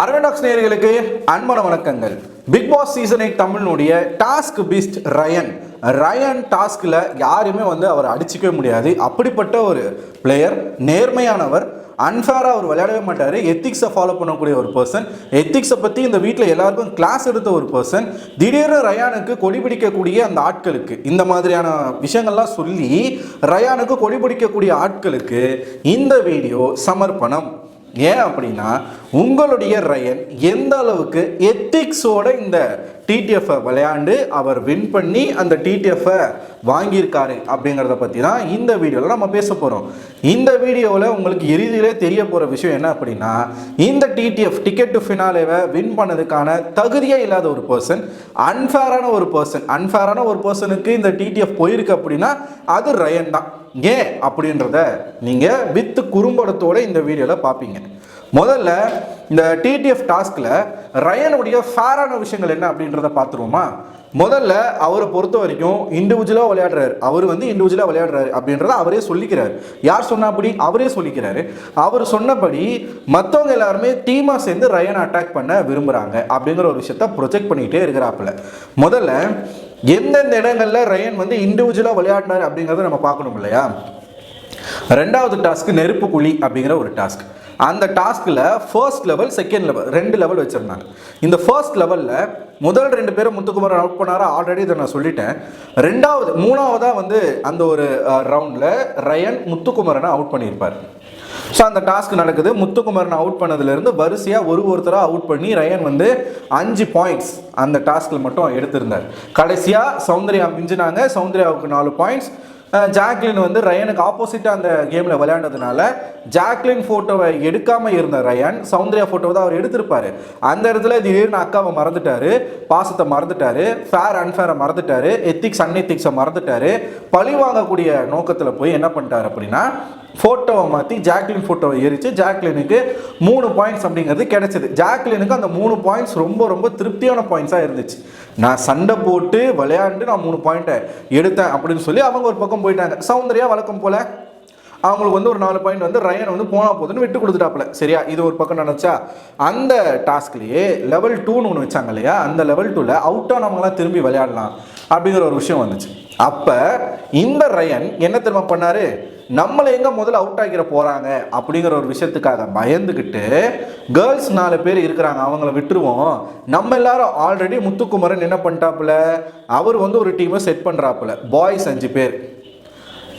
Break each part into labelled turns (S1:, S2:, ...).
S1: அரவடாக்ஸ் நேர்களுக்கு அன்பான வணக்கங்கள். பிக் பாஸ் சீசன் எயிட் தமிழ்னுடைய டாஸ்க் பீஸ்ட் ரயன் ரயன் டாஸ்கில் யாருமே வந்து அவர் அடிச்சிக்கவே முடியாது. அப்படிப்பட்ட ஒரு பிளேயர் நேர்மையானவர் அன்ஃபேராக அவர் விளையாடவே மாட்டார். எத்திக்ஸை ஃபாலோ பண்ணக்கூடிய ஒரு பர்சன் எத்திக்ஸை பற்றி இந்த வீட்டில் எல்லாருக்கும் கிளாஸ் எடுத்த ஒரு பர்சன் திடீர்னு ரயானுக்கு கொடி பிடிக்கக்கூடிய அந்த ஆட்களுக்கு இந்த மாதிரியான விஷயங்கள்லாம் சொல்லி ரயானுக்கு கொடி பிடிக்கக்கூடிய ஆட்களுக்கு இந்த வீடியோ சமர்ப்பணம். ஏன் அப்படின்னா உங்களுடைய ரயன் எந்த அளவுக்கு எத்திக்ஸோட இந்த டிடிஎஃப்பை விளையாண்டு அவர் வின் பண்ணி அந்த டிடிஎஃப்பை வாங்கியிருக்காரு அப்படிங்கிறத பற்றி தான் இந்த வீடியோவில் நம்ம பேச போகிறோம் இந்த வீடியோவில் உங்களுக்கு இறுதியிலே தெரிய போகிற விஷயம் என்ன அப்படின்னா இந்த டிடிஎஃப் டிக்கெட் டு ஃபினாலேவை வின் பண்ணதுக்கான தகுதியே இல்லாத ஒரு பர்சன் அன்ஃபேரான ஒரு பர்சன் அன்ஃபேரான ஒரு பர்சனுக்கு இந்த டிடிஎஃப் போயிருக்கு அப்படின்னா அது ரயன் தான். ஏன் அப்படின்றத நீங்கள் வித்து குறும்படத்தோட இந்த வீடியோவில் பார்ப்பீங்க முதல்ல இந்த டிடிஎஃப் டாஸ்கில் ரயனுடைய ஃபேரான விஷயங்கள் என்ன அப்படின்றத பார்த்துருவோமா? முதல்ல அவரை பொறுத்த வரைக்கும் இண்டிவிஜுவலாக விளையாடுறாரு. அவர் வந்து இண்டிவிஜுவலாக விளையாடுறாரு அப்படின்றத அவரே சொல்லிக்கிறார். யார் சொன்னபடி அவரே சொல்லிக்கிறாரு. அவர் சொன்னபடி மற்றவங்க எல்லாருமே டீமாக சேர்ந்து ரயனை அட்டாக் பண்ண விரும்புகிறாங்க அப்படிங்கிற ஒரு விஷயத்த ப்ரொஜெக்ட் பண்ணிக்கிட்டே இருக்கிறாப்புல. முதல்ல எந்தெந்த இடங்களில் ரயன் வந்து இண்டிவிஜுவலாக விளையாடினார் அப்படிங்கிறத நம்ம பார்க்கணும் இல்லையா? ரெண்டாவது டாஸ்க் நெருப்பு குழி அப்படிங்கிற ஒரு டாஸ்க் அந்த டாஸ்கில் ஃபர்ஸ்ட் லெவல் செகண்ட் லெவல் ரெண்டு லெவல் வச்சுருந்தாங்க இந்த ஃபர்ஸ்ட் லெவலில் முதல் ரெண்டு பேரும் முத்துக்குமரன் அவுட் பண்ணாரா? ஆல்ரெடி இதை நான் சொல்லிட்டேன். ரெண்டாவது மூணாவதாக வந்து அந்த ஒரு ரவுண்டில் ரயன் முத்துக்குமரனை அவுட் பண்ணியிருப்பார். ஸோ அந்த டாஸ்க் நடக்குது. முத்துக்குமரன் அவுட் பண்ணதுலேருந்து வரிசையாக ஒரு ஒருத்தராக அவுட் பண்ணி ரயன் வந்து அஞ்சு பாயிண்ட்ஸ் அந்த டாஸ்கில் மட்டும் எடுத்திருந்தார். கடைசியாக சௌந்தர்யா மிஞ்சினாங்க. சௌந்தர்யாவுக்கு நாலு பாயிண்ட்ஸ் ஜாக்லின் வந்து ரயனுக்கு ஆப்போசிட்டாக அந்த கேமில் விளையாண்டதுனால ஜாக்லின் ஃபோட்டோவை எடுக்காமல் இருந்த ரயன் சௌந்தர்யா ஃபோட்டோவை தான் அவர் எடுத்திருப்பாரு. அந்த இடத்துல திடீர்னு அக்காவை மறந்துட்டாரு பாசத்தை மறந்துட்டார் ஃபேர் அன்ஃபேரை மறந்துட்டார் எத்திக்ஸ் அன்எத்திக்ஸை மறந்துட்டாரு. பழி வாங்கக்கூடிய நோக்கத்தில் போய் என்ன பண்ணிட்டார் அப்படின்னா ஃபோட்டோவை மாற்றி ஜாக்லின் ஃபோட்டோவை எரித்து ஜாக்லினுக்கு மூணு பாயிண்ட்ஸ் அப்படிங்கிறது கிடைச்சது. ஜாக்லினுக்கு அந்த மூணு பாயிண்ட்ஸ் ரொம்ப ரொம்ப திருப்தியான பாயிண்ட்ஸாக இருந்துச்சு. நான் சண்டை போட்டு விளையாண்டு நான் மூணு பாயிண்ட்டை எடுத்தேன் அப்படின்னு சொல்லி அவங்க ஒரு பக்கம் போயிட்டாங்க. சௌந்தர்யா வழக்கம் போல் அவங்களுக்கு வந்து ஒரு நாலு பாயிண்ட் வந்து ரயன் வந்து போனால் போதுன்னு விட்டு கொடுத்துட்டாப்புல. சரியா? இது ஒரு பக்கம் நினச்சா. அந்த டாஸ்க்லேயே லெவல் டூன்னு ஒன்று வச்சாங்க இல்லையா? அந்த லெவல் டூவில் அவுட்டாக நம்மளாம் திரும்பி விளையாடலாம் அப்படிங்கிற ஒரு விஷயம் வந்துச்சு. அப்போ இந்த ரயன் என்ன திரும்ப பண்ணாரு? நம்மளை எங்கே முதல்ல அவுட் ஆகிற போகிறாங்க அப்படிங்கிற ஒரு விஷயத்துக்காக பயந்துக்கிட்டு கேர்ள்ஸ் நாலு பேர் இருக்கிறாங்க அவங்கள விட்டுருவோம். நம்ம எல்லாரும் ஆல்ரெடி முத்துக்குமரன் என்ன பண்ணிட்டாப்புல? அவர் வந்து ஒரு டீமை செட் பண்ணுறாப்புல பாய்ஸ் அஞ்சு பேர்.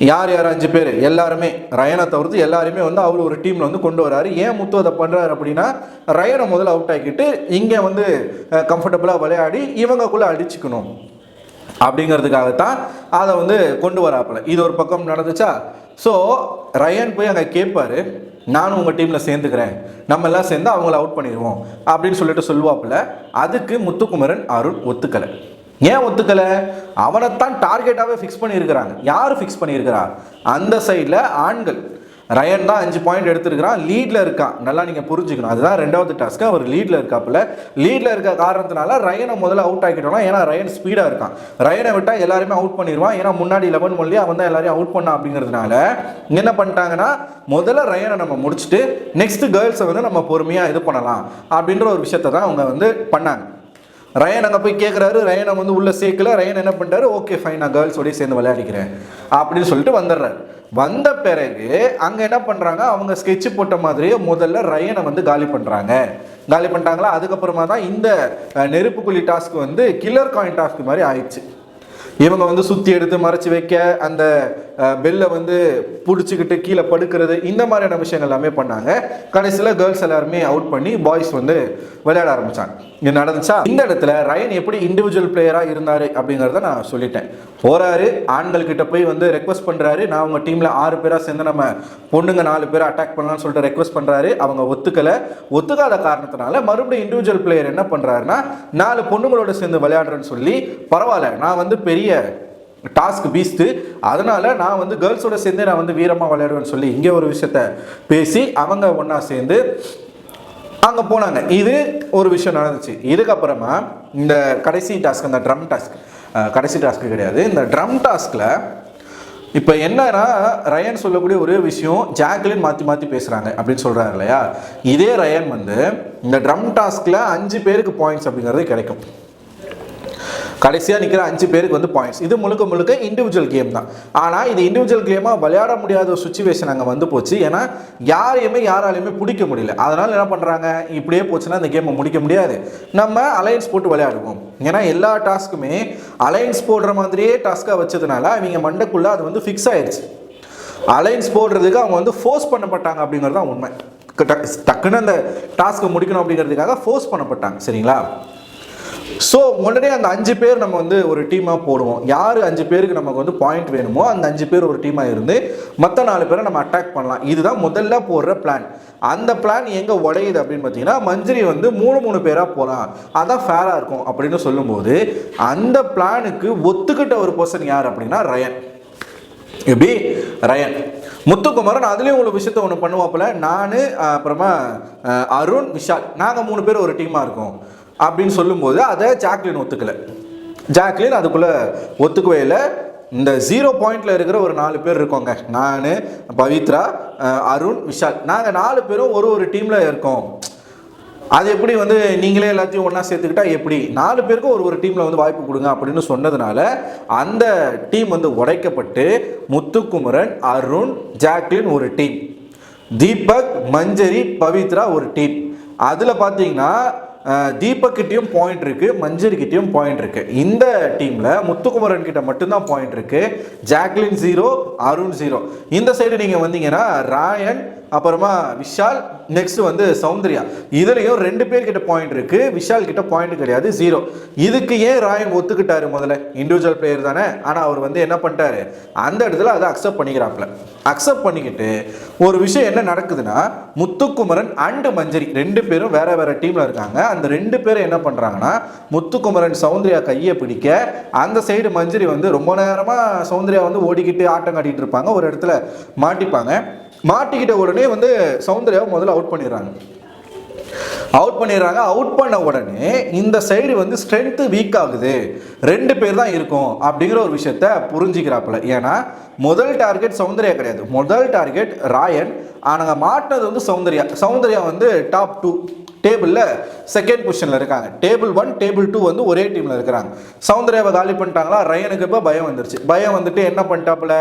S1: யார் யார் அஞ்சு பேர்? எல்லாருமே. ரயனை தவிர்த்து எல்லாருமே வந்து அவர் ஒரு டீமில் வந்து கொண்டு வராரு. ஏன் முத்து அதை பண்ணுறாரு அப்படின்னா ரயனை முதல்ல அவுட் ஆக்கிட்டு இங்கே வந்து கம்ஃபர்டபுளாக விளையாடி இவங்கக்குள்ளே அடிச்சுக்கணும். அப்படிங்கிறதுக்காகத்தான் அதை வந்து கொண்டு வராப்புல. இது ஒரு பக்கம் நடந்துச்சா? ஸோ ரயன் போய் அங்கே கேட்பாரு நானும் உங்கள் டீமில் சேர்ந்துக்கிறேன். நம்ம எல்லாம் சேர்ந்து அவங்கள அவுட் பண்ணிடுவோம். அப்படின்னு சொல்லிட்டு சொல்லுவாப்புல. அதுக்கு முத்துக்குமரன் அருண் ஒத்துக்கலை. ஏன் ஒத்துக்கலை? அவனைத்தான் டார்கெட்டாகவே ஃபிக்ஸ் பண்ணியிருக்கிறாங்க. யார் ஃபிக்ஸ் பண்ணியிருக்கிறா? அந்த சைடில் ஆண்கள். ரயன் தான் அஞ்சு பாயிண்ட் எடுத்திருக்கிறான். லீடில் இருக்கான். நல்லா நீங்கள் புரிஞ்சுக்கணும். அதுதான் ரெண்டாவது டாஸ்க்கு அவர் லீடில் இருக்காப்புல. லீடில் இருக்க காரணத்தினால ரயனை முதல்ல அவுட் ஆக்கிட்டோம்னா ஏன்னா ரயன் ஸ்பீடாக இருக்கான். ரயனை விட்டால் எல்லாருமே அவுட் பண்ணிடுவான் ஏன்னா முன்னாடி லெவன் மொழி அவன் தான் எல்லாரையும் அவுட் பண்ணான் அப்படிங்கிறதுனால என்ன பண்ணிட்டாங்கன்னா முதல்ல ரயனை நம்ம முடிச்சுட்டு நெக்ஸ்ட் கேர்ள்ஸை வந்து நம்ம பொறுமையாக இது பண்ணலாம் அப்படின்ற ஒரு விஷயத்தை தான் அவங்க வந்து பண்ணாங்க. ரயன் அங்கே போய் கேட்குறாரு ரயனை வந்து உள்ள சேர்க்கல ரயன் என்ன பண்ணுறாரு ஓகே ஃபைன் நான் கேர்ள்ஸோடய சேர்ந்து விளையாடிக்கிறேன் அப்படின்னு சொல்லிட்டு வந்துடுறாரு. வந்த பிறகு அங்கே என்ன பண்ணுறாங்க அவங்க ஸ்கெட்ச் போட்ட மாதிரியே முதல்ல ரயனை வந்து காலி பண்ணுறாங்க காலி பண்ணிட்டாங்களா? அதுக்கப்புறமா தான் இந்த நெருப்புக்குழி டாஸ்க் வந்து கில்லர் காயின் டாஸ்க் மாதிரி ஆயிடுச்சு. இவங்க வந்து சுற்றி எடுத்து மறைச்சி வைக்க அந்த பெல்லை வந்து பிடிச்சிக்கிட்டு கீழே படுக்கிறது இந்த மாதிரியான விஷயங்கள் எல்லாமே பண்ணாங்க. கடைசியில் கேர்ள்ஸ் எல்லாருமே அவுட் பண்ணி பாய்ஸ் வந்து விளையாட ஆரம்பித்தாங்க இங்கே நடந்துச்சா? இந்த இடத்துல ரயன் எப்படி இண்டிவிஜுவல் பிளேயராக இருந்தார் அப்படிங்கிறத நான் சொல்லிட்டேன். போகிறாரு ஆண்கள் கிட்ட போய் வந்து ரெக்வஸ்ட் பண்ணுறாரு நான் உங்கள் டீமில் ஆறு பேராக சேர்ந்து நம்ம பொண்ணுங்க நாலு பேரை அட்டாக் பண்ணலாம்னு சொல்லிட்டு ரெக்வஸ்ட் பண்ணுறாரு அவங்க ஒத்துக்கலை. ஒத்துக்காத காரணத்தினால மறுபடியும் இண்டிவிஜுவல் பிளேயர் என்ன பண்ணுறாருன்னா நாலு பொண்ணுங்களோட சேர்ந்து விளையாடுறேன்னு சொல்லி பரவாயில்ல நான் வந்து பெரிய டாஸ்க் பீஸ்ட்டு அதனால் நான் வந்து கேர்ள்ஸோட சேர்ந்து நான் வந்து வீரமாக விளையாடுவேன்னு சொல்லி இங்கே ஒரு விஷயத்த பேசி அவங்க ஒன்றா சேர்ந்து அங்கே போனாங்க. இது ஒரு விஷயம் நடந்துச்சு. இதுக்கப்புறமா இந்த கடைசி டாஸ்க் அந்த ட்ரம் டாஸ்க் கடைசி டாஸ்க்கு கிடையாது. இந்த ட்ரம் டாஸ்கில் இப்போ என்னன்னா ரயன் சொல்லக்கூடிய ஒரே விஷயம் ஜாக்லின் மாற்றி மாற்றி பேசுகிறாங்க அப்படின்னு சொல்கிறாரு இல்லையா? இதே ரயன் வந்து இந்த ட்ரம் டாஸ்கில் அஞ்சு பேருக்கு பாயிண்ட்ஸ் அப்படிங்கிறது கிடைக்கும். கடைசியாக நிற்கிற அஞ்சு பேருக்கு வந்து பாயிண்ட்ஸ் இது முழுக்க முழுக்க இண்டிவிஜுவல் கேம் தான். ஆனால் இது இண்டிவிஜுவல் கேமாக விளையாட முடியாத ஒரு சுச்சுவேஷன் அங்கே வந்து போச்சு. ஏன்னா யாரையுமே யாராலையுமே பிடிக்க முடியல. அதனால் என்ன பண்ணுறாங்க இப்படியே போச்சுன்னா இந்த கேமை முடிக்க முடியாது. நம்ம அலையன்ஸ் போட்டு விளையாடுவோம். ஏன்னா எல்லா டாஸ்க்குமே அலையன்ஸ் போடுற மாதிரியே டாஸ்க்காக வச்சதுனால அவங்க மண்டக்குள்ளே அது வந்து ஃபிக்ஸ் ஆயிடுச்சு. அலைன்ஸ் போடுறதுக்கு அவங்க வந்து ஃபோர்ஸ் பண்ணப்பட்டாங்க அப்படிங்கிறது தான் உண்மை. டக்- டக்குன்னு அந்த டாஸ்க்கை முடிக்கணும் அப்படிங்கிறதுக்காக ஃபோர்ஸ் பண்ணப்பட்டாங்க. சரிங்களா? ஸோ உடனே அந்த அஞ்சு பேர் நம்ம வந்து ஒரு டீமாக போடுவோம். யார் அஞ்சு பேருக்கு நமக்கு வந்து பாயிண்ட் வேணுமோ அந்த அஞ்சு பேர் ஒரு டீமாக இருந்து மற்ற நாலு பேரை நம்ம அட்டாக் பண்ணலாம். இதுதான் முதல்ல போடுற பிளான் அந்த பிளான் எங்கே உடையுது அப்படின்னு பார்த்தீங்கன்னா மஞ்சரி வந்து மூணு மூணு பேராக போகலாம் அதான் ஃபேராக இருக்கும் அப்படின்னு சொல்லும்போது அந்த பிளானுக்கு ஒத்துக்கிட்ட ஒரு பர்சன் யார் அப்படின்னா ரயன் எப்படி? ரயன் முத்துக்குமரன் அதுலேயும் ஒரு விஷயத்த ஒன்று பண்ணுவாப்புல. நான் அப்புறமா அருண் விஷால். நாங்கள் மூணு பேர் ஒரு டீமாக இருக்கோம். அப்படின்னு சொல்லும்போது அதை ஜாக்லின் ஒத்துக்கல. ஜாக்லின் அதுக்குள்ளே ஒத்துக்கவே இல்லை. இந்த ஜீரோ பாயிண்ட்ல இருக்கிற ஒரு நாலு பேர் இருக்கோங்க. நான் பவித்ரா அருண் விஷால். நாங்கள் நாலு பேரும் ஒரு ஒரு டீமில் இருக்கோம். அது எப்படி வந்து நீங்களே எல்லாத்தையும் ஒன்றா சேர்த்துக்கிட்டா எப்படி? நாலு பேருக்கும் ஒரு ஒரு டீமில் வந்து வாய்ப்பு கொடுங்க அப்படின்னு சொன்னதுனால அந்த டீம் வந்து உடைக்கப்பட்டு முத்துக்குமரன் அருண் ஜாக்லின் ஒரு டீம் தீபக் மஞ்சரி பவித்ரா ஒரு டீம் அதில் பார்த்தீங்கன்னா தீபக்கிட்டையும் பாயிண்ட் இருக்குது மஞ்சரிக்கிட்டையும் பாயிண்ட் இருக்குது இந்த டீமில் முத்துக்குமரன் கிட்ட மட்டும்தான் பாயிண்ட் இருக்குது ஜாக்லின் ஜீரோ அருண் ஜீரோ இந்த சைடு நீங்கள் வந்தீங்கன்னா ராயன் அப்புறமா விஷால் நெக்ஸ்ட் வந்து சௌந்தர்யா. இதுலயும் ரெண்டு பேர் கிட்ட பாயிண்ட் இருக்கு. விஷால் கிட்ட பாயிண்ட் கிடையாது ஜீரோ இதுக்கு ஏன் ராயன் ஒத்துக்கிட்டாரு முதல்ல? இண்டிவிஜுவல் பிளேயர் தானே. ஆனா அவர் வந்து என்ன பண்ணிட்டாரு? அந்த இடத்துல அதை அக்செப்ட் பண்ணிக்கிறாப்ல அக்செப்ட் பண்ணிக்கிட்டு ஒரு விஷயம் என்ன நடக்குதுன்னா முத்துக்குமரன் அண்டு மஞ்சரி ரெண்டு பேரும் வேற வேற டீம்ல இருக்காங்க. அந்த ரெண்டு பேரும் என்ன பண்றாங்கன்னா முத்துக்குமரன் சௌந்தர்யா கையை பிடிக்க அந்த சைடு மஞ்சரி வந்து ரொம்ப நேரமா சௌந்தர்யா வந்து ஓடிக்கிட்டு ஆட்டம் காட்டிட்டு இருப்பாங்க. ஒரு இடத்துல மாட்டிப்பாங்க. மாட்டிக்கிட்ட உடனே வந்து சௌந்தர்யாவை முதல்ல அவுட் பண்ணிடுறாங்க. அவுட் பண்ணிடுறாங்க. அவுட் பண்ண உடனே இந்த சைடு வந்து ஸ்ட்ரென்த்து வீக் ஆகுது. ரெண்டு பேர் தான் இருக்கும் அப்படிங்கிற ஒரு விஷயத்த புரிஞ்சுக்கிறாப்புல. ஏன்னா முதல் டார்கெட் சௌந்தர்யா கிடையாது. முதல் டார்கெட் ராயன். ஆனால் மாட்டினது வந்து சௌந்தர்யா. சௌந்தர்யா வந்து டாப் டூ டேபிளில் செகண்ட் பொசிஷனில் இருக்காங்க. டேபிள் ஒன் டேபிள் டூ வந்து ஒரே டீமில் இருக்கிறாங்க. சவுந்தரேவை காலி பண்ணிட்டாங்களா? ரயனுக்கு இப்போ பயம் வந்துருச்சு. பயம் வந்துட்டு என்ன பண்ணிட்டாப்புல?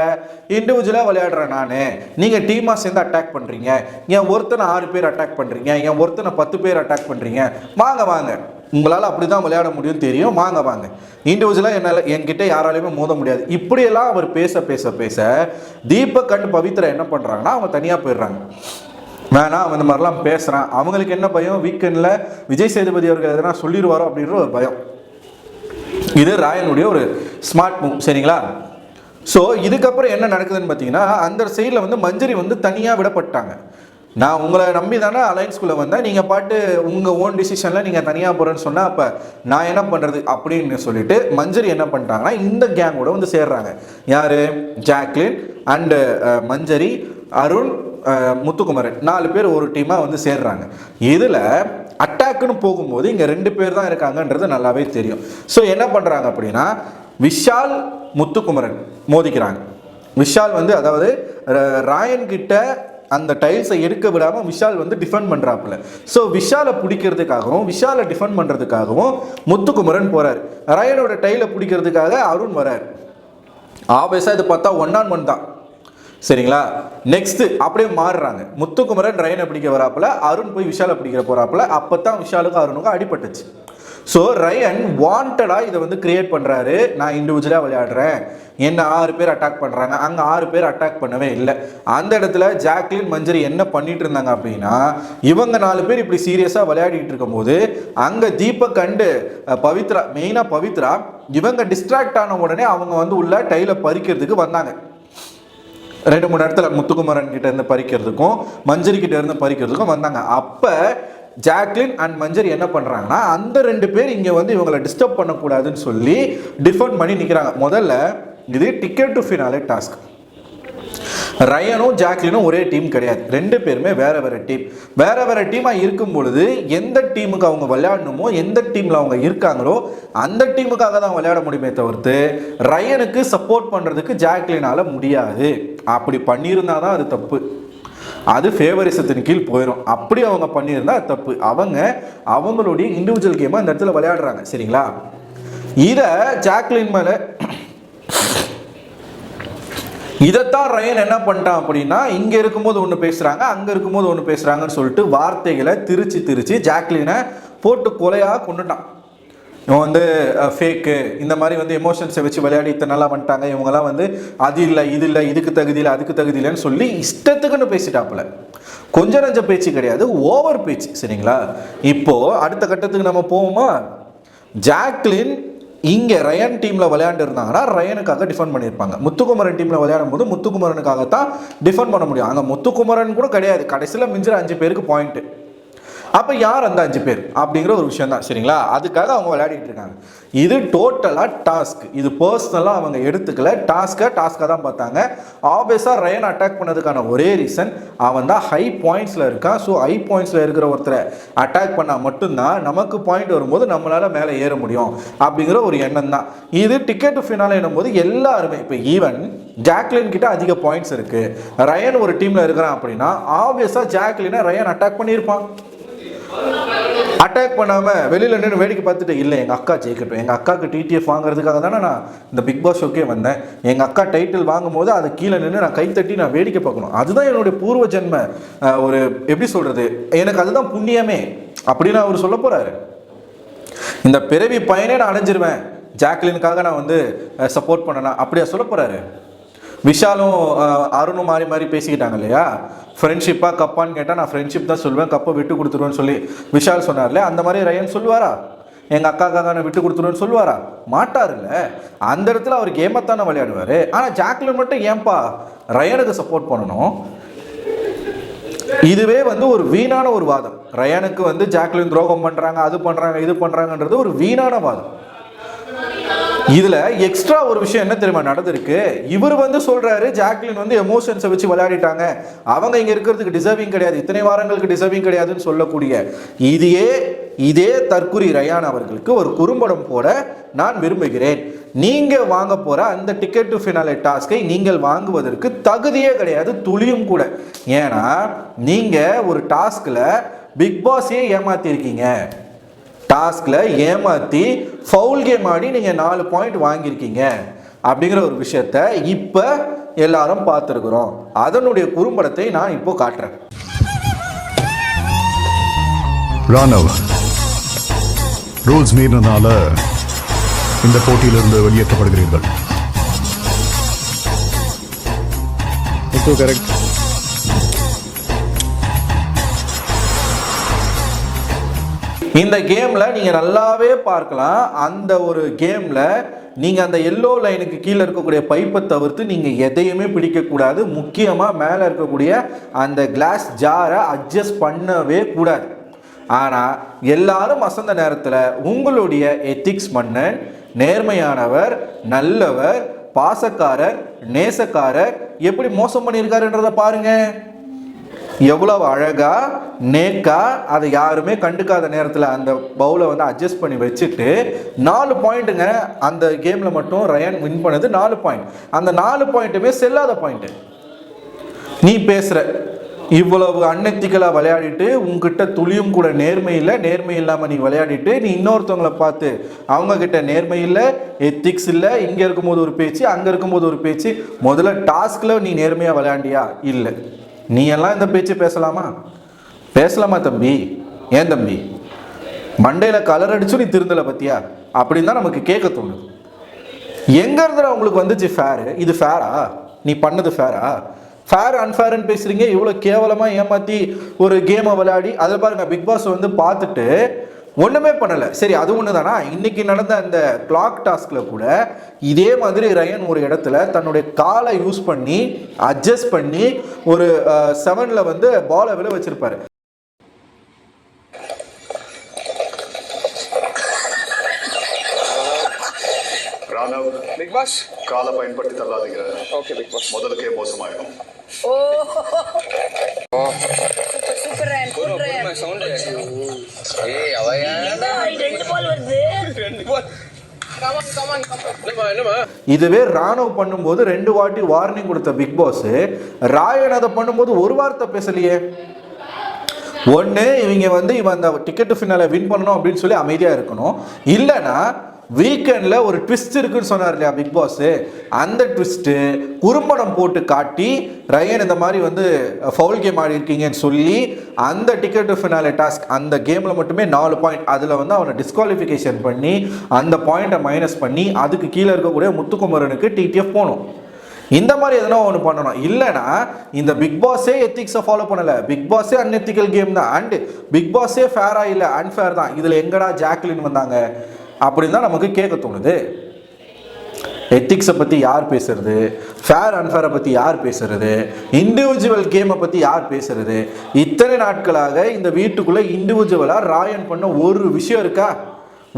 S1: இண்டிவிஜுவலாக விளையாடுறேன் நான். நீங்கள் டீமாக சேர்ந்து அட்டாக் பண்ணுறீங்க என் ஒருத்தனை ஆறு பேர் அட்டாக் பண்ணுறீங்க என் ஒருத்தனை பத்து பேர் அட்டாக் பண்ணுறீங்க வாங்க வாங்க. உங்களால் அப்படி தான் விளையாட முடியும் தெரியும். வாங்க வாங்க. இண்டிவிஜுவலாக என்னால் என்கிட்ட யாராலையுமே மோத முடியாது. இப்படியெல்லாம் அவர் பேச பேச பேச தீபக் அண்ட் பவித்ரா என்ன பண்ணுறாங்கன்னா அவங்க தனியாக போயிடுறாங்க. வேணாம் அவன் இந்த மாதிரிலாம் பேசுகிறான் அவங்களுக்கு என்ன பயம்? வீக்கெண்டில் விஜய் சேதுபதி அவர்கள் எதனா சொல்லிடுவாரோ அப்படின்ற ஒரு பயம். இது ராயனுடைய ஒரு ஸ்மார்ட் மூவ் சரிங்களா? ஸோ இதுக்கப்புறம் என்ன நடக்குதுன்னு பார்த்தீங்கன்னா அந்த சைடில் வந்து மஞ்சரி வந்து தனியாக விடப்பட்டாங்க. நான் உங்களை நம்பி தானே அலைன்ஸ்குள்ளே வந்தேன். நீங்கள் பாட்டு உங்கள் ஓன் டிசிஷனில் நீங்கள் தனியாக போகிறேன்னு சொன்னால் அப்போ நான் என்ன பண்ணுறது அப்படின்னு சொல்லிட்டு மஞ்சரி என்ன பண்ணிட்டாங்கன்னா இந்த கேங்கோட வந்து சேர்றாங்க. யார்? Jacqueline and Manjari Arun Muthukumaran. நாலு பேர் ஒரு டீமாக வந்து சேர்றாங்க. இதில் அட்டாக்குன்னு போகும்போது இங்கே ரெண்டு பேர் தான் இருக்காங்கன்றது நல்லாவே தெரியும். ஸோ என்ன பண்ணுறாங்க அப்படின்னா விஷால் முத்துக்குமரன் மோதிக்கிறாங்க. விஷால் வந்து அதாவது ர- ராயன் கிட்ட அந்த டைல்ஸை எடுக்க விடாமல் விஷால் வந்து டிஃபெண்ட் பண்ணுறாப்புல ஸோ விஷாலை பிடிக்கிறதுக்காகவும் விஷாலை டிஃபெண்ட் பண்ணுறதுக்காகவும் முத்துக்குமரன் போகிறார் ரயனோட டைலை பிடிக்கிறதுக்காக அருண் வரார். ஆபியஸாக இது பார்த்தா ஒன் ஆன் ஒன் தான். சரிங்களா? நெக்ஸ்ட் அப்படியே மாறுறாங்க. முத்துக்குமரன் ரயனை பிடிக்க வராப்புல அருண் போய் விஷாலை பிடிக்கிற போகிறாப்புல அப்போ தான் விஷாலுக்கும் அருணுக்கும் அடிபட்டுச்சு. ஸோ ரயன் வாண்டடாக இதை வந்து கிரியேட் பண்ணுறாரு நான் இண்டிவிஜுவலாக விளையாடுறேன். என்ன ஆறு பேர் அட்டாக் பண்ணுறாங்க அங்கே ஆறு பேர் அட்டாக் பண்ணவே இல்லை. அந்த இடத்துல ஜாக்லின் மஞ்சரி என்ன பண்ணிட்டு இருந்தாங்க அப்படின்னா இவங்க நாலு பேர் இப்படி சீரியஸாக விளையாடிட்டு இருக்கும்போது அங்கே தீபக் அண்டு பவித்ரா மெயினாக பவித்ரா இவங்க டிஸ்ட்ராக்ட் ஆன உடனே அவங்க வந்து உள்ள டைலை பறிக்கிறதுக்கு வந்தாங்க. ரெண்டு மூணு இடத்துல முத்துக்குமரன் கிட்ட இருந்து பறிக்கிறதுக்கும் மஞ்சரி கிட்ட இருந்து பறிக்கிறதுக்கும் வந்தாங்க. அப்போ ஜாக்லின் அண்ட் மஞ்சரி என்ன பண்ணுறாங்கன்னா அந்த ரெண்டு பேர் இங்கே வந்து இவங்களை டிஸ்டர்ப் பண்ணக்கூடாதுன்னு சொல்லி டிஃபன் பண்ணி நிற்கிறாங்க முதல்ல இது டிக்கெட் டு ஃபினாலே டாஸ்க் ரயனும் ஜாக்லினும் ஒரே டீம் கிடையாது. ரெண்டு பேருமே வேறு வேறு டீம் வேறு வேறு டீமாக இருக்கும் பொழுது எந்த டீமுக்கு அவங்க விளையாடணுமோ எந்த டீமில் அவங்க இருக்காங்களோ அந்த டீமுக்காக தான் விளையாட முடியுமே தவிர்த்து ரயனுக்கு சப்போர்ட் பண்ணுறதுக்கு ஜாக்லினால முடியாது. அப்படி பண்ணியிருந்தா தான் அது தப்பு. அது ஃபேவரிசத்தின் கீழ் போயிடும் அப்படி அவங்க பண்ணியிருந்தா தப்பு. அவங்க அவங்களுடைய இண்டிவிஜுவல் கேமை இந்த இடத்துல விளையாடுறாங்க. சரிங்களா? இதை ஜாக்லின் மேலே இதைத்தான் ரயன் என்ன பண்ணிட்டான் அப்படின்னா இங்கே இருக்கும்போது ஒன்று பேசுகிறாங்க அங்கே இருக்கும்போது ஒன்று பேசுகிறாங்கன்னு சொல்லிட்டு வார்த்தைகளை திரிச்சு திரிச்சு ஜாக்லினை போட்டு கொலையாக கொண்டுட்டான் இவன் வந்து ஃபேக்கு இந்த மாதிரி வந்து எமோஷன்ஸை வச்சு விளையாடி இத்தனை நல்லா பண்ணிட்டாங்க இவங்கெல்லாம் வந்து அது இல்லை இது இல்லை இதுக்கு தகுதி இல்லை அதுக்கு தகுதி இல்லைன்னு சொல்லி இஷ்டத்துக்குன்னு பேசிட்டாப்புல. கொஞ்சம் நஞ்ச பேச்சு கிடையாது ஓவர் பேச்சு சரிங்களா? இப்போது அடுத்த கட்டத்துக்கு நம்ம போவோமா? ஜாக்லின் இங்கே ரயன் டீமில் விளையாண்டு இருந்தாங்கன்னா ரயனுக்காக டிஃபெண்ட் பண்ணியிருப்பாங்க. முத்துக்குமரன் டீமில் விளையாடும் போது முத்துக்குமரனுக்காக தான் டிஃபெண்ட் பண்ண முடியும். அங்கே முத்துக்குமரன் கூட கிடையாது. கடைசியில் மிஞ்சிற அஞ்சு பேருக்கு பாயிண்ட்டு அப்போ யார் அந்த அஞ்சு பேர்? அப்படிங்கிற ஒரு விஷயம் தான் சரிங்களா? அதுக்காக அவங்க விளையாடிட்டு இருக்காங்க. இது டோட்டலாக டாஸ்க் இது பர்சனலாக அவங்க எடுத்துக்கல. டாஸ்க்கை டாஸ்க்காக தான் பார்த்தாங்க. ஆப்வியஸாக ரயன் அட்டாக் பண்ணதுக்கான ஒரே ரீசன் அவன் தான் ஹை பாயிண்ட்ஸில் இருக்கான். ஸோ ஹை பாயிண்ட்ஸில் இருக்கிற ஒருத்தரை அட்டாக் பண்ணால் மட்டும்தான் நமக்கு பாயிண்ட் வரும்போது நம்மளால் மேலே ஏற முடியும். அப்படிங்கிற ஒரு எண்ணம் தான். இது டிக்கெட் ஃபினாலே போது எல்லாருமே இப்போ ஈவன் ஜாக்லின் கிட்ட அதிக பாயிண்ட்ஸ் இருக்குது ரயன் ஒரு டீமில் இருக்கிறான் அப்படின்னா ஆப்வியஸாக ஜாக்லினை ரயன் அட்டாக் பண்ணியிருப்பான். அட்டாக் பண்ணாமல் வெளியில் நின்று வேடிக்கை பார்த்துட்டு இல்லை எங்கள் அக்கா ஜெயிக்கட்டும். எங்கள் அக்காவுக்கு டிடிஎஃப் வாங்குறதுக்காக தானே நான் இந்த பிக் பாஸ் ஷோக்கே வந்தேன். எங்கள் அக்கா டைட்டில் வாங்கும் போது அதை கீழே நின்று நான் கைத்தட்டி நான் வேடிக்கை பார்க்கணும். அதுதான் என்னுடைய பூர்வ ஜென்ம ஒரு எப்படி சொல்கிறது எனக்கு அதுதான் புண்ணியமே. அப்படின்னு அவர் சொல்ல போகிறாரு இந்த பிறவி பயனே நான் அடைஞ்சிருவேன். ஜாக்லினுக்காக நான் வந்து சப்போர்ட் பண்ணனா அப்படியா சொல்ல போகிறாரு விஷாலும் அருணும் மாறி மாறி பேசிக்கிட்டாங்க இல்லையா? ஃப்ரெண்ட்ஷிப்பாக கப்பான்னு கேட்டால் நான் ஃப்ரெண்ட்ஷிப் தான் சொல்லுவேன் கப்பை விட்டு கொடுத்துருவேன்னு சொல்லி விஷால் சொன்னார்ல அந்த மாதிரி ரயன் சொல்லுவாரா? எங்கள் அக்காக்காக நான் விட்டு கொடுத்துருவேன்னு சொல்லுவாரா? மாட்டாருல்ல அந்த இடத்துல அவர் கேமைத்தானே விளையாடுவார். ஆனால் ஜாக்லின் மட்டும் ஏன்பா ரயனுக்கு சப்போர்ட் பண்ணணும்? இதுவே வந்து ஒரு வீணான ஒரு வாதம். ரயானுக்கு வந்து ஜாக்லின் துரோகம் பண்ணுறாங்க அது பண்ணுறாங்க இது பண்ணுறாங்கன்றது ஒரு வீணான வாதம். இதுல எக்ஸ்ட்ரா ஒரு விஷயம் என்ன தெரியுமா நடந்திருக்கு? இவர் வந்து சொல்றாரு ஜாக்லின் வந்து எமோஷன்ஸை வச்சு விளையாடிட்டாங்க. அவங்க இங்க இருக்கிறதுக்கு டிசர்விங் கிடையாது. இத்தனை வாரங்களுக்கு டிசர்விங் கிடையாதுன்னு சொல்லக்கூடிய இதையே இதே தற்குறி ரயான் அவர்களுக்கு ஒரு குறும்படம் போட நான் விரும்புகிறேன். நீங்க வாங்க போற அந்த டிக்கெட் டு ஃபினாலே டாஸ்கை நீங்கள் வாங்குவதற்கு தகுதியே கிடையாது துளியும் கூட. ஏன்னா நீங்க ஒரு டாஸ்க்ல பிக் பாஸே ஏமாற்றிருக்கீங்க டாஸ்கில் ஏமாற்றி ஃபவுல் கேம் ஆடி நீங்கள் நாலு பாயிண்ட் வாங்கியிருக்கீங்க அப்படிங்கிற ஒரு விஷயத்த இப்போ எல்லாரும் பார்த்துருக்குறோம். அதனுடைய குறும்படத்தை நான் இப்போ காட்டுறேன்.
S2: ராணவ் ரூல்ஸ் மீறினதால இந்த போட்டியிலிருந்து வெளியேற்றப்படுகிறீர்கள்.
S3: கரெக்ட்
S1: இந்த கேமில் நீங்கள் நல்லாவே பார்க்கலாம். அந்த ஒரு கேமில் நீங்கள் அந்த எல்லோ லைனுக்கு கீழே இருக்கக்கூடிய பைப்பை தவிர்த்து நீங்கள் எதையுமே பிடிக்கக்கூடாது முக்கியமாக மேலே இருக்கக்கூடிய அந்த கிளாஸ் ஜாரை அட்ஜஸ்ட் பண்ணவே கூடாது. ஆனால் எல்லாரும் வசந்த நேரத்தில் உங்களுடைய எத்திக்ஸ் மன்னன் நேர்மையானவர் நல்லவர் பாசக்காரர் நேசக்காரர் எப்படி மோசம் பண்ணியிருக்காருன்றதை பாருங்கள் எவ்வளவு அழகா நேக்கா அதை யாருமே கண்டுக்காத நேரத்தில் அந்த பவுலை வந்து அட்ஜஸ்ட் பண்ணி வச்சுட்டு நாலு பாயிண்ட்டுங்க அந்த கேமில் மட்டும் ரயன் வின் பண்ணது நாலு பாயிண்ட் அந்த நாலு பாயிண்ட்டுமே செல்லாத பாயிண்ட்டு நீ பேசுகிற இவ்வளவு அன்னெத்திக்கலாக விளையாடிட்டு உங்ககிட்ட துளியும் கூட நேர்மை இல்லை நேர்மை இல்லாமல் நீ விளையாடிட்டு நீ இன்னொருத்தவங்களை பார்த்து அவங்கக்கிட்ட நேர்மை இல்லை எத்திக்ஸ் இல்லை இங்கே இருக்கும்போது ஒரு பேச்சு அங்கே இருக்கும்போது ஒரு பேச்சு முதல்ல டாஸ்கில் நீ நேர்மையாக விளையாண்டியா? இல்லை. நீ எல்லாம் இந்த பேச்சு பேசலாமா? பேசலாமா தம்பி? ஏன் தம்பி? மண்டையில் கலர் அடிச்சு நீ திருந்தலை பத்தியா? அப்படின்னு தான் நமக்கு கேட்க தோணுது. எங்க இருந்துடா உங்களுக்கு வந்துச்சு ஃபேரு இது ஃபேரா நீ பண்ணது ஃபேரா ஃபேர் அன்ஃபேர்னு பேசுறீங்க. இவ்வளோ கேவலமாக ஏமாற்றி ஒரு கேமை விளையாடி அதை பாருங்க பிக் பாஸ் வந்து பார்த்துட்டு ஒன்றுமே பண்ணலை. சரி அது ஒன்று தானா இன்னைக்கு நடந்த அந்த கிளாக் டாஸ்கில் கூட இதே மாதிரி ரயன் ஒரு இடத்துல தன்னுடைய காலை யூஸ் பண்ணி அட்ஜஸ்ட் பண்ணி ஒரு செவனில் வந்து பாலை விழ வச்சிருப்பாரு.
S2: ராணவ்
S3: பிக் பாஸ்
S2: காலை பயன்படுத்தி தள்ளாதீங்க.
S3: ஓகே பிக் பாஸ்
S2: முதலுக்கே மோசமாயிடும்.
S4: ஓ. குட் ரேன்
S5: ஏய் அவ ஏன்டா
S4: ரெண்டு பால் வருது?
S1: இதுவே ராணுவ பண்ணும்போது ரெண்டு வாட்டி வார்னிங் கொடுத்த பிக் பாஸ் ராயன் அதை பண்ணும்போது ஒரு வார்த்தை பேசலையே. ஒன்று இவங்க வந்து இவன் அந்த டிக்கெட்டு ஃபினாலை வின் பண்ணணும் அப்படின்னு சொல்லி அமைதியாக இருக்கணும். இல்லைன்னா வீக்கெண்டில் ஒரு ட்விஸ்ட் இருக்குன்னு சொன்னார் இல்லையா பிக் பாஸ் அந்த ட்விஸ்ட்டு குறும்படம் போட்டு காட்டி ரயன் இந்த மாதிரி வந்து ஃபவுல் கேம் ஆடி இருக்கீங்கன்னு சொல்லி அந்த டிக்கெட் ஃபினாலே டாஸ்க் அந்த கேமில் மட்டுமே நாலு பாயிண்ட் அதில் வந்து அவனை டிஸ்குவாலிஃபிகேஷன் பண்ணி அந்த பாயிண்ட்டை மைனஸ் பண்ணி அதுக்கு கீழே இருக்கக்கூடிய முத்துக்குமரனுக்கு டிடிஎஃப் போகணும். இந்த மாதிரி எதனா ஒன்று பண்ணணும். இல்லைனா இந்த பிக் பாஸே எத்திக்ஸை ஃபாலோ பண்ணலை. பிக் பாஸே அன்எத்திக்கல் கேம் தான். அண்டு பிக் பாஸே ஃபேராக இல்லை அன்ஃபேர் தான். இதில் எங்கடா ஜாக்லின் வந்தாங்க? அப்படின்னு தான் நமக்கு கேட்க தோணுது. எத்திக்ஸை பற்றி யார் பேசுறது? ஃபேர் அன்ஃபேரை பற்றி யார் பேசுறது? இண்டிவிஜுவல் கேமை பற்றி யார் பேசுறது? இத்தனை நாட்களாக இந்த வீட்டுக்குள்ளே இண்டிவிஜுவலாக ராயன் பண்ண ஒரு விஷயம் இருக்கா?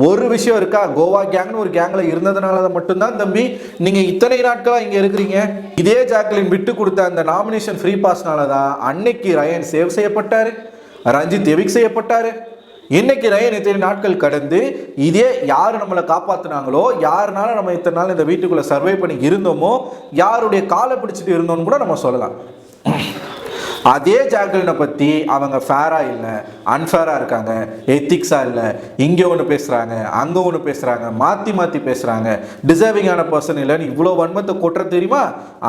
S1: ஒரு விஷயம் இருக்கா? கோவா கேங்னு ஒரு கேங்கில் இருந்ததுனால தான் மட்டும்தான் தம்பி. நீங்கள் இத்தனை நாட்களாக இங்கே இருக்கிறீங்க? இதே ஜாக்லின் விட்டு கொடுத்த அந்த நாமினேஷன் ஃப்ரீ பாஸ்னால தான் அன்னைக்கு ரயன் சேவ் செய்யப்பட்டார். ரஞ்சித் எவிக் செய்யப்பட்டார். இன்னைக்கு ரயன் இத்தனை நாட்கள் கடந்து இதே யார் நம்மளை காப்பாத்துனாங்களோ யாருனால நம்ம இத்தனை நாள் இந்த வீட்டுக்குள்ள சர்வே பண்ணி இருந்தோமோ யாருடைய காலை பிடிச்சிட்டு இருந்தோம்னு கூட நம்ம சொல்லலாம். அதே ஜாக்லினை பற்றி அவங்க ஃபேராக இல்லை அன்ஃபேராக இருக்காங்க எத்திக்ஸாக இல்லை இங்கே ஒன்று பேசுகிறாங்க அங்கே ஒன்று பேசுகிறாங்க மாற்றி மாற்றி பேசுகிறாங்க டிசர்விங்கான பர்சன் இல்லைன்னு இவ்வளோ வன்மத்தை கொட்டுற தெரியுமா?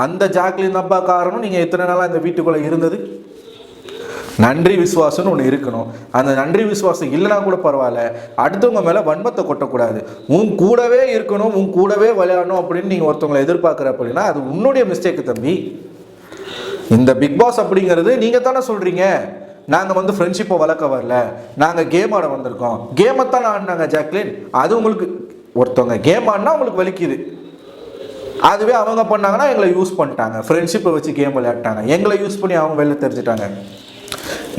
S1: அந்த ஜாக்லின் தப்பா காரணம் நீங்கள் எத்தனை நாளாக இந்த வீட்டுக்குள்ளே இருந்தது? நன்றி விசுவாசம்னு ஒன்று இருக்கணும். அந்த நன்றி விசுவாசம் இல்லைனா கூட பரவாயில்ல. அடுத்தவங்க மேலே வன்மத்தை கொட்டக்கூடாது. உன் கூடவே இருக்கணும் உன் கூடவே விளையாடணும் அப்படின்னு நீங்கள் ஒருத்தவங்களை எதிர்பார்க்குற அப்படின்னா அது உன்னுடைய மிஸ்டேக்கு தம்பி. இந்த பிக் பாஸ் அப்படிங்கிறது நீங்கள் தானே சொல்கிறீங்க நாங்கள் வந்து ஃப்ரெண்ட்ஷிப்பை வளர்க்க வரல. நாங்கள் கேம் ஆட வந்திருக்கோம். கேமை தான் ஆடினாங்க ஜாக்லின்? அது உங்களுக்கு ஒருத்தவங்க கேம் ஆடினா உங்களுக்கு வலிக்குது. அதுவே அவங்க பண்ணாங்கன்னா எங்களை யூஸ் பண்ணிட்டாங்க. ஃப்ரெண்ட்ஷிப்பை வச்சு கேம் விளையாட்டாங்க எங்களை யூஸ் பண்ணி அவங்க வெளில தெரிஞ்சுட்டாங்க.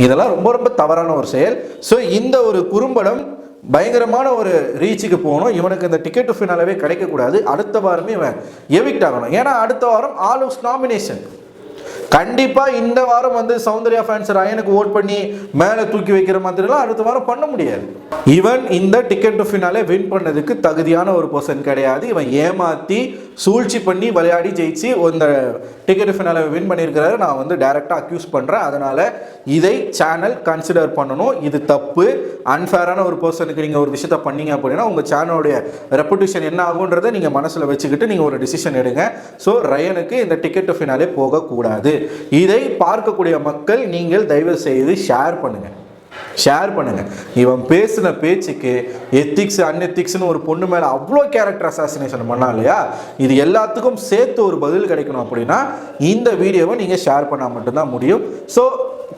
S1: இதெல்லாம் ரொம்ப ரொம்ப தவறான ஒரு செயல். ஸோ இந்த ஒரு குறும்படம் பயங்கரமான ஒரு ரீச்சுக்கு போகணும். இவனுக்கு இந்த டிக்கெட் ஃபினாலவே கிடைக்கக்கூடாது. அடுத்த வாரமே இவன் எவிக்ட் ஆகணும். ஏன்னா அடுத்த வாரம் ஆல் ஆஃப் நாமினேஷன் கண்டிப்பாக இந்த வாரம் வந்து சௌந்தர்யா ஃபேன்ஸ் ரயனுக்கு ஓட் பண்ணி மேலே தூக்கி வைக்கிற மாதிரிலாம் அடுத்த வாரம் பண்ண முடியாது. இவன் இந்த டிக்கெட் டு ஃபினாலே வின் பண்ணதுக்கு தகுதியான ஒரு பர்சன் கிடையாது. இவன் ஏமாற்றி சூழ்ச்சி பண்ணி விளையாடி ஜெயிச்சு இந்த டிக்கெட் ஃபினாலே வின் பண்ணியிருக்கிறாரு நான் வந்து டைரெக்டாக அக்யூஸ் பண்ணுறேன் அதனால் இதை சேனல் கன்சிடர் பண்ணணும். இது தப்பு. அன்ஃபேரான ஒரு பர்சனுக்கு நீங்கள் ஒரு விஷயத்த பண்ணீங்க அப்படின்னா உங்கள் சேனலுடைய ரெப்புடேஷன் என்ன ஆகுன்றதை நீங்கள் மனசில் வச்சுக்கிட்டு நீங்கள் ஒரு டிசிஷன் எடுங்க. ஸோ ரயனுக்கு இந்த டிக்கெட் ஃபினாலே போகக்கூடாது. இதை பார்க்கக்கூடிய மக்கள் நீங்கள் தயவு செய்து ஷேர் பண்ணுங்கள் ஷேர் பண்ணுங்கள் இவன் பேசின பேச்சுக்கு எத்திக்ஸ் அன்எத்திக்ஸ்னு ஒரு பொண்ணு மேலே அவ்வளோ கேரக்டர் அசாசினேஷன் பண்ணா இல்லையா? இது எல்லாத்துக்கும் சேர்த்து ஒரு பதில் கிடைக்கணும் அப்படின்னா இந்த வீடியோவை நீங்கள் ஷேர் பண்ணால் மட்டும்தான் முடியும். ஸோ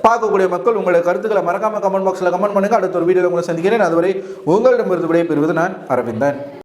S1: பார்க்கக்கூடிய மக்கள் உங்களுடைய கருத்துக்களை மறக்காம கமெண்ட் பாக்ஸில் கமெண்ட் பண்ணுங்கள் அடுத்த ஒரு வீடியோவில் உங்களை சந்திக்கிறேன். அதுவரை உங்களிடமிருந்து விடைபெறுவது நான் அரவிந்தன்.